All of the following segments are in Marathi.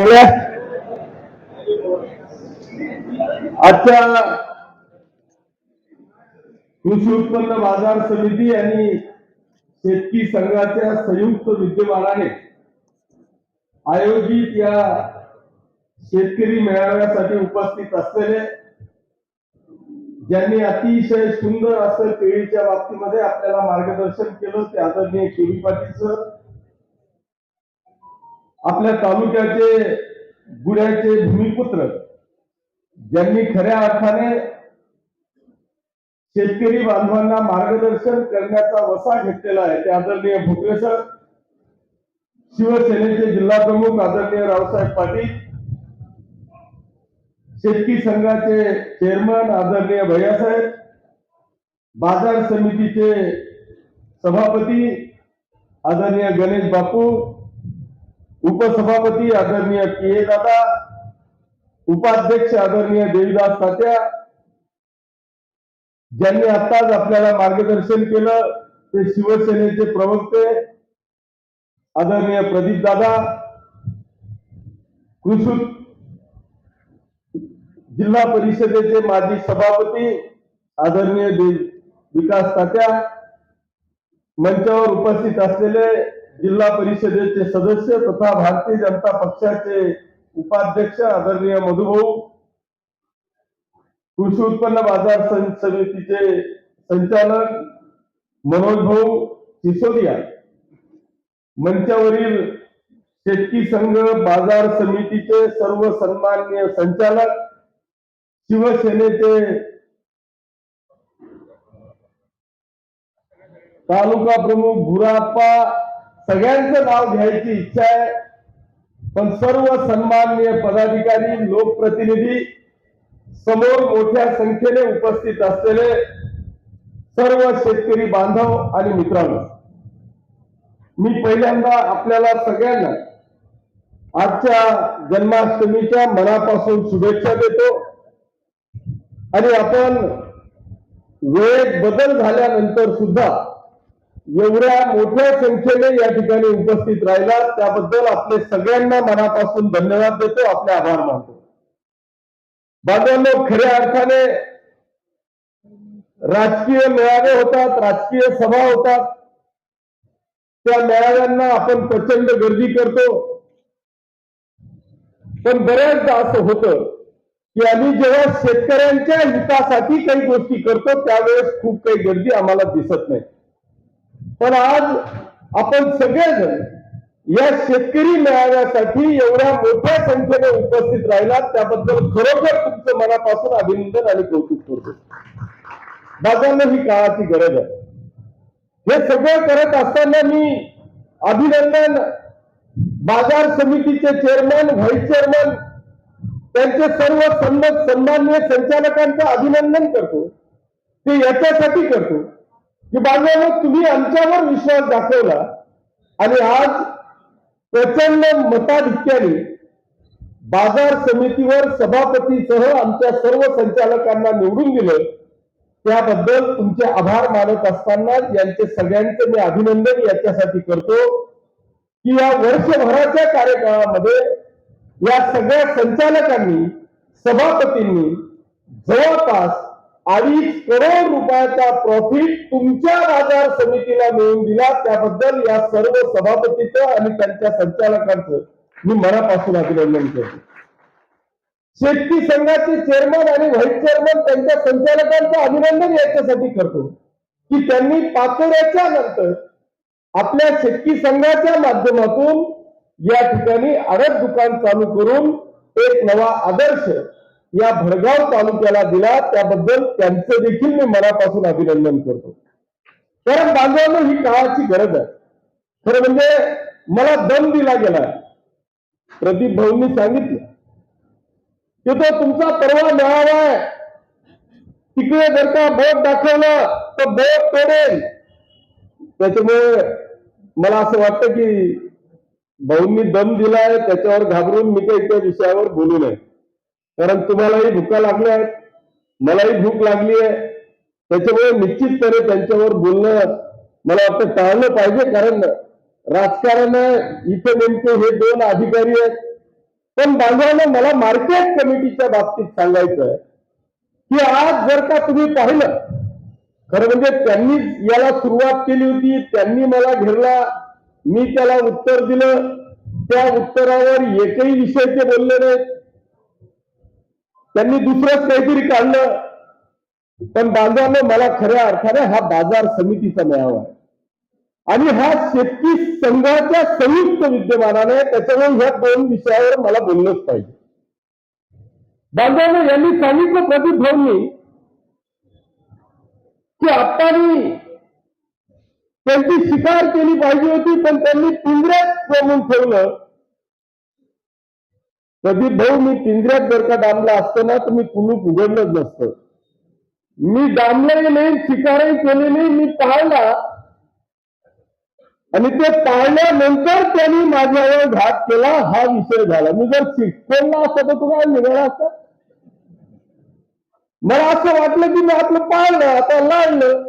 चांगल्या आजच्या कृषी उत्पन्न बाजार समिती आणि शेतकी संघाच्या संयुक्त विद्यमानाने आयोजित या शेतकरी मेळाव्यासाठी उपस्थित असलेले ज्यांनी अतिशय सुंदर असं केळीच्या बाबतीमध्ये आपल्याला मार्गदर्शन केलं ते आदरणीय केळी पाटील सर आपल्या तालुक्याचे गुड्याचे भूमिपुत्र ज्यांनी खऱ्या अर्थाने शेतकरी बांधवांना मार्गदर्शन करण्याचा वसा घेतलेला आहे ते आदरणीय भुकरे सर शिवसेनेचे जिल्हा प्रमुख आदरणीय रावसाहेब पाटील शेतकी संघाचे चेअरमन आदरणीय भैयासाहेब बाजार समितीचे सभापती आदरणीय गणेश बापू उपसभापती आदरणीय के ए दादा उपाध्यक्ष आदरणीय देवीदास तात्या ज्यांनी आताच आपल्याला मार्गदर्शन केलं ते शिवसेनेचे प्रवक्ते आदरणीय प्रदीप दादा कृषी जिल्हा परिषदेचे माजी सभापती आदरणीय विकास तात्या मंचावर उपस्थित असलेले जिल्हा परिषदेचे सदस्य तथा भारतीय जनता पक्षाचे उपाध्यक्ष आदरणीय मधुभाऊ. कृषी उत्पन्न बाजार समितीचे संचालक मनोज भाऊ सिसोदिया. मंचावरील शेतकी संघ बाजार समितीचे सर्व सन्माननीय संचालक शिवसेनेचे तालुका प्रमुख भुराप्पा सगळ्यांचं नाव घ्यायची इच्छा आहे. पण सर्व सन्माननीय पदाधिकारी लोकप्रतिनिधी समोर मोठ्या संख्येने उपस्थित असलेले सर्व शेतकरी बांधव आणि मित्रांनो मी पहिल्यांदा आपल्याला सगळ्यांना आजच्या जन्माष्टमीच्या मनापासून शुभेच्छा देतो. आणि आपण वेळेत बदल झाल्यानंतर सुद्धा एवढ्या मोठ्या संख्येने या ठिकाणी उपस्थित राहिला त्याबद्दल आपले सगळ्यांना मनापासून धन्यवाद देतो. आपले आभार मानतो. बांधवांनो खऱ्या अर्थाने राजकीय मेळावे होतात राजकीय सभा होतात. त्या मेळाव्यांना आपण प्रचंड गर्दी करतो. पण बऱ्याचदा असं होतं की आम्ही जेव्हा शेतकऱ्यांच्या हितासाठी काही गोष्टी करतो त्यावेळेस खूप काही गर्दी आम्हाला दिसत नाही. पण आज आपण सगळेजण या शेतकरी मेळाव्यासाठी एवढ्या मोठ्या संख्येने उपस्थित राहिलात. त्याबद्दल खरोखर तुमचं मनापासून अभिनंदन आणि कौतुक करतो. बाजारला ही काळाची गरज आहे. हे सगळं करत असताना मी अभिनंदन बाजार समितीचे चेअरमन व्हाईस चेअरमन त्यांचे सर्व संबंध सन्माननीय संचालकांचं अभिनंदन करतो. ते याच्यासाठी करतो. की बांधवांनो तुम्ही आमच्यावर विश्वास दाखवला आणि आज प्रचंड मताधिक्याने बाजार समितीवर सभापतीसह आमच्या सर्व संचालकांना निवडून दिलं. त्याबद्दल तुमचे आभार मानत असताना यांचे सगळ्यांचे मी अभिनंदन याच्यासाठी करतो की या वर्षभराच्या कार्यकाळामध्ये या सगळ्या संचालकांनी सभापतींनी जवळपास अडीच करोड रुपयाचा प्रॉफिट तुमच्या बाजार समितीला मिळवून दिला. त्याबद्दल या सर्व सभापतीचं आणि त्यांच्या संचालकांचं मी मनापासून अभिनंदन करतो. शेतकी संघाचे चेअरमन आणि व्हाईस चेअरमन त्यांच्या संचालकांचं अभिनंदन याच्यासाठी करतो. की त्यांनी पाचोऱ्याच्या नंतर आपल्या शेतकी संघाच्या माध्यमातून या ठिकाणी आडत दुकान चालू करून एक नवा आदर्श या भडगाव तालुक्याला दिला. त्याबद्दल त्यांचं देखील मी मनापासून अभिनंदन करतो. कारण बांधवांनो ही काळाची गरज आहे. खरं म्हणजे मला दम दिला गेला. प्रदीप भाऊंनी सांगितलं. की तो तुमचा परवा मिळावा आहे. तिकडे जर का बोट दाखवलं तर बोट तोडेल. त्याच्यामुळे मला असं वाटतं की भाऊंनी दम दिलाय त्याच्यावर घाबरून मी काही त्या विषयावर बोलू नये. कारण तुम्हालाही भुका लागल्या आहेत. मलाही भूक लागली आहे. त्याच्यामुळे निश्चितपणे त्यांच्यावर बोलणं मला वाटतं टाळलं पाहिजे कारण राजकारण इथे नेमके हे दोन अधिकारी आहेत. पण बांधवांना मला मार्केट कमिटीच्या बाबतीत सांगायचं आहे की आज जर का तुम्ही पाहिलं खरं म्हणजे त्यांनी याला सुरुवात केली होती त्यांनी मला घेरला मी त्याला उत्तर दिलं. त्या उत्तरावर एकही विषय ते बोलले नाहीत. त्यांनी दुसरंच काहीतरी काढलं. पण बांधवांना मला खऱ्या अर्थाने हा बाजार समितीचा मेळावा आहे आणि हा शेतकी संघाच्या संयुक्त विद्यमानाने त्याच्यामुळे ह्या दोन विषयावर मला बोललंच पाहिजे. बांधवांना यांनी सांगितलं प्रदीप भाऊंनी की आप्पांनी त्यांची शिकार केली पाहिजे होती पण त्यांनी पिंजऱ्यात जमून ठेवलं. कधी भाऊ मी पिंजऱ्यात जर का डांबला असतो ना तर मी कुलूप उघडलंच नसतं. मी डांबलंही नाही शिकारही केली नाही मी पाळला. आणि ते पाळल्यानंतर त्यांनी माझ्यावर घात केला हा विषय झाला. मी जर शिकवला असता तर तुम्हाला निघाला असता. मला असं वाटलं की मी आपलं पाळलं आता लाडलं.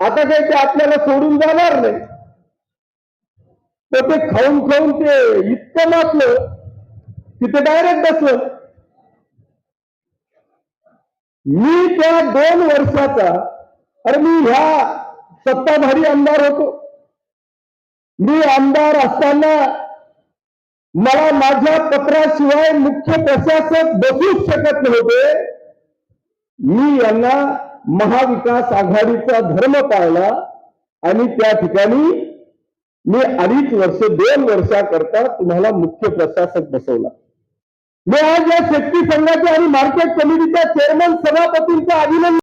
आता काही ते आपल्याला सोडून जाणार नाही. तर ते खाऊन खाऊन ते इतकं मातलं तिथे डायरेक्ट बसलं. मी त्या दोन वर्षाचा अरे मी ह्या सत्ताधारी आमदार होतो. मी आमदार असताना मला माझ्या पत्राशिवाय मुख्य प्रशासक बसूच शकत नव्हते. मी यांना महाविकास आघाडीचा धर्म पाळला आणि त्या ठिकाणी मी अडीच वर्ष दोन वर्षाकरता तुम्हाला मुख्य प्रशासक बसवला. मी आज या शेतकी संघाच्या आणि मार्केट कमिटीच्या चेअरमन सभापतींचं अभिनंदन